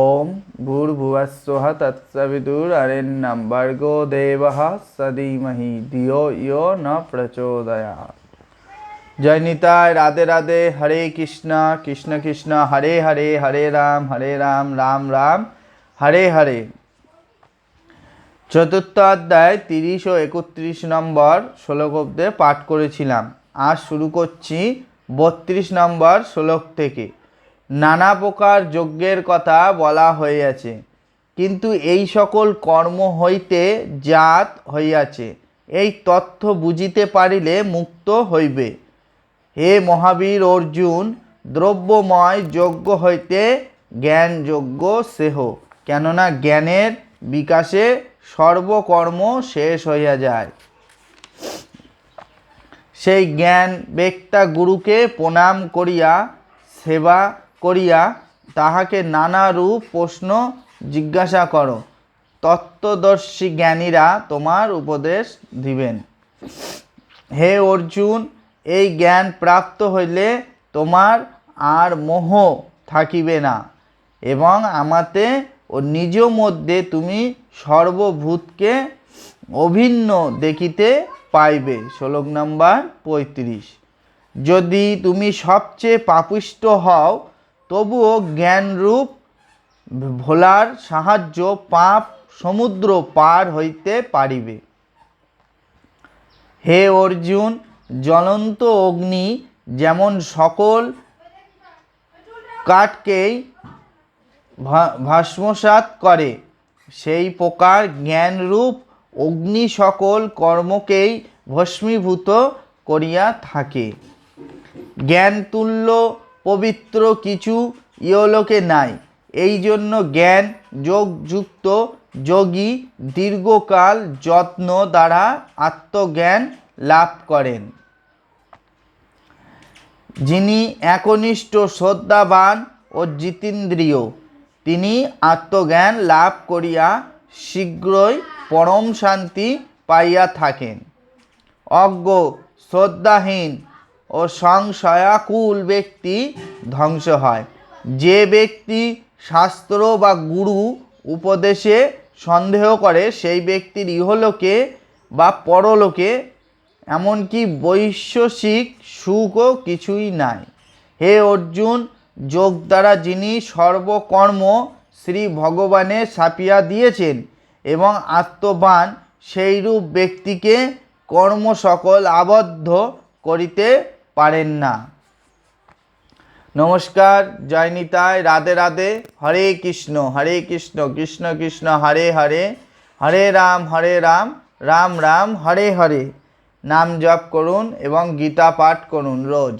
ওম ভূর্ভুবস্বঃ তৎসবিতুররেণ্যং ভর্গো দেবः সদীমহি ধিয়ো ইয়ো ন প্রচোদয়াৎ জয় নিতাই রাধে রাধে হরে কৃষ্ণ কৃষ্ণ কৃষ্ণ হরে হরে হরে রাম হরে রাম রাম রাম হরে হরে চতুর্থ অধ্যায় তিরিশ ও একত্রিশ নম্বর শ্লোক অব্দে পাঠ করেছিলাম। আজ শুরু করছি বত্রিশ নম্বর শ্লোক থেকে। নানা প্রকার যজ্ঞের কথা বলা হইয়াছে, কিন্তু এই সকল কর্ম হইতে জাত হইয়াছে, এই তথ্য বুঝিতে পারিলে মুক্ত হইবে। হে মহাবীর অর্জুন, দ্রব্যময় যজ্ঞ হইতে জ্ঞান যজ্ঞ সেহ, কেননা জ্ঞানের বিকাশে সর্বকর্ম শেষ হইয়া যায়। সেই জ্ঞান বেক্তা গুরুকে প্রণাম করিয়া সেবা করিয়া তাহাকে নানা রূপ প্রশ্ন জিজ্ঞাসা করো। তত্ত্বদর্শী জ্ঞানীরা তোমার উপদেশ দিবেন। হে অর্জুন, এই জ্ঞান প্রাপ্ত হইলে তোমার আর মোহ থাকিবে না এবং আমাতে ও নিজ মধ্যে তুমি সর্বভূতকে অভিন্ন দেখিতে পাইবে। শ্লোক নাম্বার পঁয়ত্রিশ। যদি তুমি সবচেয়ে পাপিষ্ট হও তবুও জ্ঞানরূপ, ভোলার সাহায্য পাপ সমুদ্র পার হইতে পারিবে। হে অর্জুন, জ্বলন্ত অগ্নি যেমন সকল কাঠকেই ভা- ভস্মসাৎ করে, সেই প্রকার জ্ঞানরূপ অগ্নি সকল কর্মকেই ভস্মীভূত করিয়া থাকে। জ্ঞানতুল্য পবিত্র কিছু ইহলোকে নাই। এই জন্য জ্ঞান যোগযুক্ত যোগী দীর্ঘকাল যত্ন দ্বারা আত্মজ্ঞান লাভ করেন। যিনি একনিষ্ঠ শ্রদ্ধাবান ও জিতেন্দ্রিয়, তিনি আত্মজ্ঞান লাভ করিয়া শীঘ্রই পরম শান্তি পাইয়া থাকেন। অজ্ঞ, শ্রদ্ধাহীন ও সংশয়াকুল ব্যক্তি ধ্বংস হয়। যে ব্যক্তি শাস্ত্র বা গুরু উপদেশে সন্দেহ করে, সেই ব্যক্তির ইহলোকে বা পরলোকে এমনকি বৈশ্বসিক সুখও কিছুই নাই। হে অর্জুন, যোগ দ্বারা যিনি সর্বকর্ম শ্রী ভগবানে ছাপিয়া দিয়েছেন এবং আত্মবান, সেইরূপ ব্যক্তিকে কর্ম সকল আবদ্ধ করিতে পারেন না। নমস্কার জয়নিতায় রাধে রাধে, হরে কৃষ্ণ হরে কৃষ্ণ কৃষ্ণ কৃষ্ণ, হরে হরে হরে রাম হরে রাম রাম রাম, হরে হরে। নাম জপ করুন এবং গীতা পাঠ করুন রোজ।